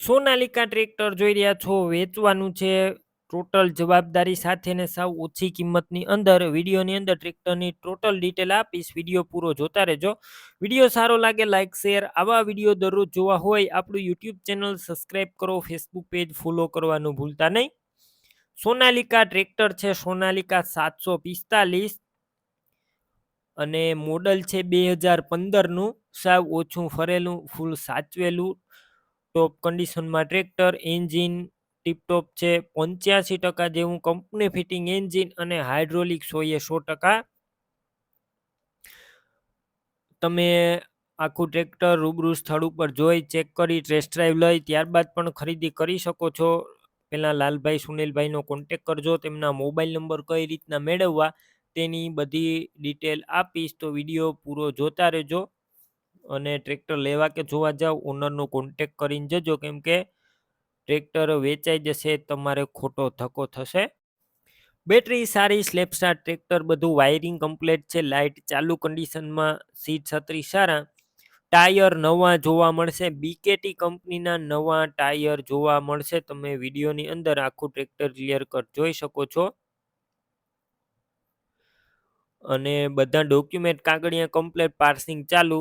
Sonalika tractor જોઈ રહ્યા છો. વેચવાનું છે. ટોટલ જવાબદારી સાથે ને સાવ ઓછી કિંમતની અંદર વિડીયોની અંદર ટ્રેક્ટરની ટોટલ ડિટેલ આપીશ. વીડિયો પૂરો જોતા રહેજો. વીડિયો સારો લાગે લાઇક શેર આવા વીડિયો દરરોજ જોવા હોય આપણું યુટ્યુબ ચેનલ સબસ્ક્રાઈબ કરો. ફેસબુક પેજ ફોલો કરવાનું ભૂલતા નહીં. સોનાલિકા ટ્રેક્ટર છે. સોનાલિકા સાતસો પિસ્તાલીસ અને મોડલ છે બે હજાર પંદરનું. સાવ ઓછું ફરેલું, ફૂલ સાચવેલું. ટોપ કન્ડિશનમાં ટ્રેક્ટર એન્જિન ટીપટોપ છે, પંચ્યાસી ટકા જેવું કંપની ફિટિંગ એન્જિન અને હાઇડ્રોલિક સોએ સો ટકા. તમે આખું ટ્રેક્ટર રૂબરૂ સ્થળ ઉપર જોઈ ચેક કરી ટેસ્ટ ડ્રાઈવ લઈ, ત્યારબાદ પણ ખરીદી કરી શકો છો. પહેલાં લાલભાઈ, સુનિલભાઈનો કોન્ટેક કરજો, તેમના મોબાઈલ નંબર કઈ રીતના મેળવવા તેની બધી ડિટેલ આપીશ. તો વીડિયો પૂરો જોતા રહેજો. અને ટ્રેક્ટર લેવા કે જોવા જાવ ઓનરનો કોન્ટેક કરીને જજો. કેમ કે ટ્રેક્ટર વેચાઈ જશે, તમારે ખોટો ધક્કો થશે. બેટરી સારી સ્લેપસ્ટાર ટ્રેક્ટર, બધું વાયરિંગ કમ્પ્લીટ છે, લાઇટ ચાલુ કન્ડિશનમાં સીટ છત્રી સારા. ટાયર નવા જોવા મળશે બીકેટી કંપનીના નવા ટાયર જોવા મળશે. તમે વિડીયોની અંદર આખું ટ્રેક્ટર ક્લિયર કટ જોઈ શકો છો. અને બધા ડોક્યુમેન્ટ કાગળિયા કમ્પ્લેટ પાર્સિંગ ચાલુ.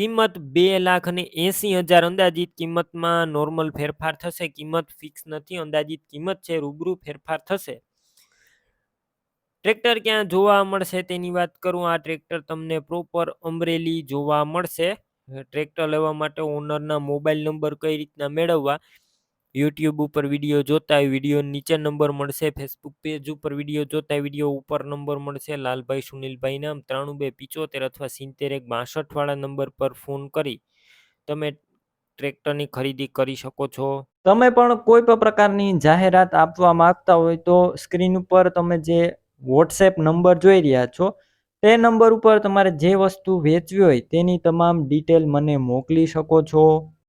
કિંમત બે લાખ અને એંસી હજાર. અંદાજિત કિંમતમાં નોર્મલ ફેરફાર થશે. કિંમત ફિક્સ નથી. અંદાજિત કિંમત છે. રૂબરૂ ફેરફાર થશે. ટ્રેક્ટર ક્યાં જોવા મળશે? તેની વાત કરું. આ ટ્રેક્ટર તમને પ્રોપર અમરેલી જોવા મળશે. ટ્રેક્ટર લેવા માટે ઓનરના મોબાઈલ નંબર કઈ રીતના મેળવવા? યુટ્યુબ ઉપર વીડિયો જોતા વીડિયો નીચે નંબર મળશે ફેસબુક પેજ ઉપર વીડિયો જોતા વીડિયો ઉપર નંબર મળશે, લાલભાઈ, સુનિલભાઈ નામ ત્રાણું બે પિચોતેર અથવા સિત્તેર એક બાસઠવાળા નંબર પર ફોન કરી, તમે ટ્રેક્ટરની ખરીદી કરી શકો છો. તમે પણ કોઈ પણ પ્રકારની જાહેરાત આપવા માંગતા હોય તો સ્ક્રીન ઉપર તમે જે વોટ્સએપ નંબર જોઈ રહ્યા છો, તે નંબર ઉપર તમારે જે વસ્તુ વેચવી હોય તેની તમામ ડિટેલ મને મોકલી શકો છો.